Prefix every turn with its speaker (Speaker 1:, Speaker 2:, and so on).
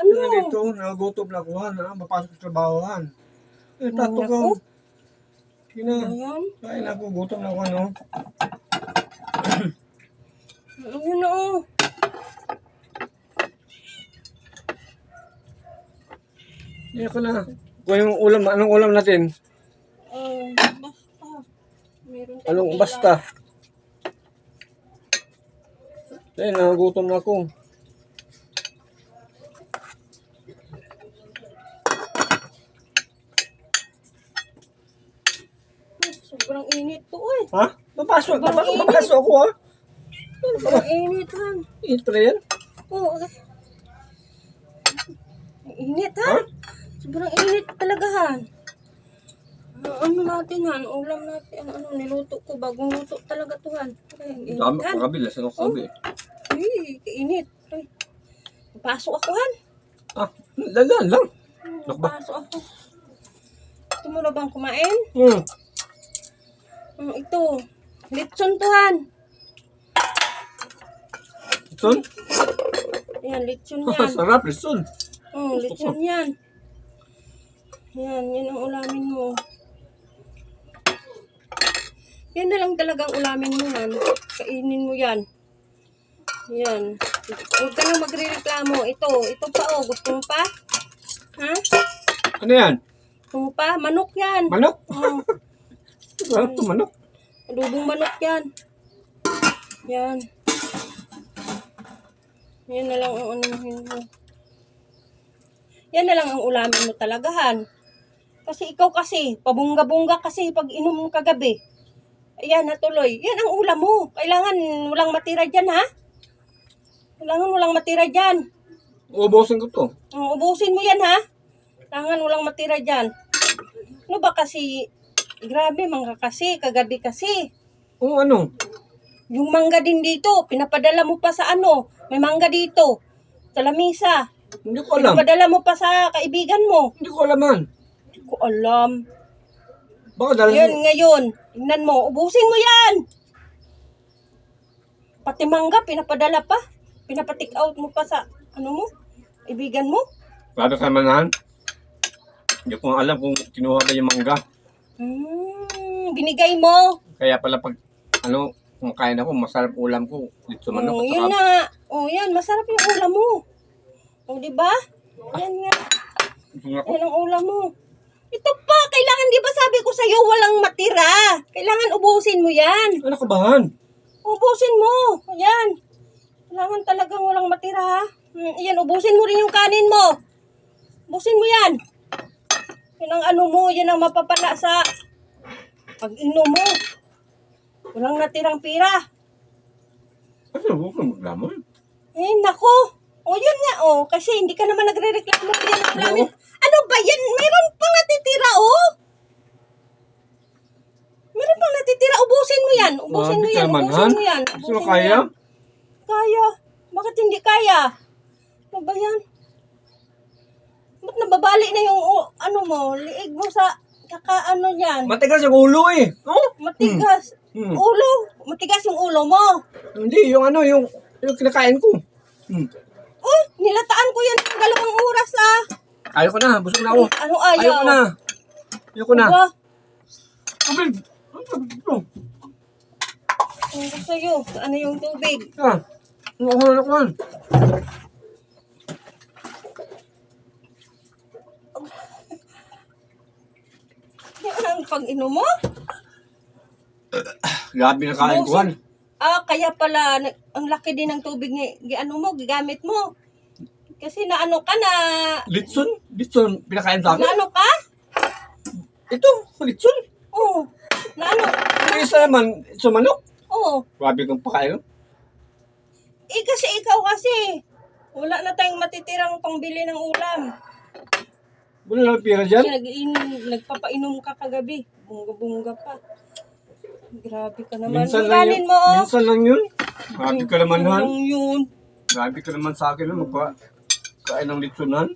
Speaker 1: Ano?
Speaker 2: Na dito, nagutom na ako. Ha? Mapasok sa trabahohan. Eh, tato ka.
Speaker 1: Naku.
Speaker 2: Sige na.
Speaker 1: Ayan.
Speaker 2: Kain ako, gutom na ako, ano.
Speaker 1: Ayan na oh.
Speaker 2: Hindi ako na. Kung yung ulam, anong ulam natin?
Speaker 1: Ah, basta. Meron
Speaker 2: Anong basta? Eh, nagutom na ako.
Speaker 1: Ay, Sobrang init to eh.
Speaker 2: Ha? Papasok,
Speaker 1: init.
Speaker 2: papasok ako, ha?
Speaker 1: Sobrang init han.
Speaker 2: Init pala yan?
Speaker 1: Oo. eh. Ang Init
Speaker 2: Ha?
Speaker 1: Sobrang init talaga han. Ah, ano natin han? Ulam natin. Ano, ano niluto ko. Bagong luto talaga to han. Ang init han.
Speaker 2: kabila, sa kabi.
Speaker 1: Ay, kainit. Ay. Pasok ako han.
Speaker 2: Ah, dalan lang. Nakba.
Speaker 1: Pasok ako. Gusto mo na bang kumain?
Speaker 2: Hmm.
Speaker 1: Hmm, ito. Litson to han.
Speaker 2: Son?
Speaker 1: Yan, litson yan.
Speaker 2: Sarap, lison.
Speaker 1: Oh, lechon yan. Yan, yan ang ulamin mo. Yan na lang talagang ulamin mo yan. Kainin mo yan. Yan. Huwag ka nang magre-reklamo. Ito, ito pa oh. Gusto mo pa? Ha?
Speaker 2: Ano yan?
Speaker 1: Gusto mo pa? Manok yan.
Speaker 2: Manok?
Speaker 1: Oh,
Speaker 2: Sarap to manok.
Speaker 1: adobong manok yan. Yan. Yan na lang ang anuhin mo. Yan na lang ang ulamin mo talagahan. Kasi ikaw kasi, pabungga-bungga kasi pag inom mo kagabi. Ayan, natuloy. Yan ang ulam mo. Kailangan walang matira dyan, ha? Kailangan walang matira dyan.
Speaker 2: Ubusin ko to.
Speaker 1: Oh, ubusin mo yan, ha? Kailangan walang matira dyan. Ano ba kasi, grabe, mangga kasi, kagabi kasi.
Speaker 2: Oo, ano?
Speaker 1: Yung mangga din dito, pinapadala mo pa sa ano, may mangga dito, sa lamisa.
Speaker 2: Hindi ko alam.
Speaker 1: Pinapadala mo pa sa kaibigan mo.
Speaker 2: Hindi ko alam man.
Speaker 1: Hindi ko alam.
Speaker 2: Baka dahil...
Speaker 1: Yan ngayon, tingnan mo, ubusin mo yan. Pati mangga, pinapadala pa. Pinapatik out mo pa sa, ano mo, kaibigan mo.
Speaker 2: Grabe ka manahan. Hindi ko alam kung kinuha ba yung mangga.
Speaker 1: Hmm, binigay mo.
Speaker 2: Kaya pala pag, ano, kumakain ako, masarap ulam ko. Dito manok
Speaker 1: Oh, yun na. Oh, yan, masarap yung ulam mo. Oh, di ba? Yan nga. Yan ang ulam mo. Ito pa, kailangan, di ba sabi ko sa'yo, walang matira. Kailangan ubusin mo yan.
Speaker 2: Ano ka bahan?
Speaker 1: Ubusin mo. Yan. Kailangan talagang walang matira, ha? Hmm, yan, ubusin mo rin yung kanin mo. Ubusin mo yan. Yan ang ano mo, yan ang mapapala sa pag-inom mo. Walang natirang pira.
Speaker 2: Ano, huwag ka maglamon.
Speaker 1: Eh, nako. O, yun nga, oh. Kasi hindi ka naman nagre-reklamo namin. Ano ba yan? Meron pang natitira, oh. Meron pang natitira. Ubusin mo yan. Ubusin mo
Speaker 2: Grabe
Speaker 1: yan. Ubusin
Speaker 2: Han.
Speaker 1: mo yan. Ubusin
Speaker 2: mo
Speaker 1: mo
Speaker 2: kaya?
Speaker 1: yan. Kaya. Bakit hindi kaya? Ano ba yan? Ba't nababali na yung, oh, ano mo, liig mo sa, kaka, ano yan?
Speaker 2: Matigas yung ulo eh. Oh?
Speaker 1: Matigas.
Speaker 2: Hmm.
Speaker 1: Ulo. Matigas yung ulo mo.
Speaker 2: Hindi, yung ano, yung, yung kinakain ko. Hmm.
Speaker 1: Oh, nilataan ko yan ng dalawang oras, ah.
Speaker 2: Ayaw ko na, busog na ako.
Speaker 1: Ano ayaw?
Speaker 2: Ayaw ko na. Ayaw ko na.
Speaker 1: Aba,
Speaker 2: Tubig. Ano tubig?
Speaker 1: Ang gusto nyo, ano yung tubig?
Speaker 2: Ah, ano ako na nakuhan?
Speaker 1: Yan ang pag-inom mo?
Speaker 2: Grabe na kain ko, han.
Speaker 1: Ah, kaya pala, na- ang laki din ng tubig ni, gi- ano mo, gigamit mo. Kasi na ano ka na,
Speaker 2: Litson? Litson, pinakain sa akin?
Speaker 1: ano ka?
Speaker 2: Ito, litson.
Speaker 1: Oo. Na ano?
Speaker 2: Yung isa naman, sa manok.
Speaker 1: Oo.
Speaker 2: Grabe kang pakain.
Speaker 1: Eh kasi ikaw kasi, wala na tayong matitirang pangbili ng ulam.
Speaker 2: Wala lang pira dyan.
Speaker 1: Kasi nag nagpapainom ka kagabi. Bunga-bunga pa. Grabe ka naman.
Speaker 2: Minsan lang yun.
Speaker 1: mo, oh.
Speaker 2: Minsan lang yun. Grabe ka naman, han.
Speaker 1: Kulang yun.
Speaker 2: Grabe ka naman sa akin, han. Magpa kain ng litsonan.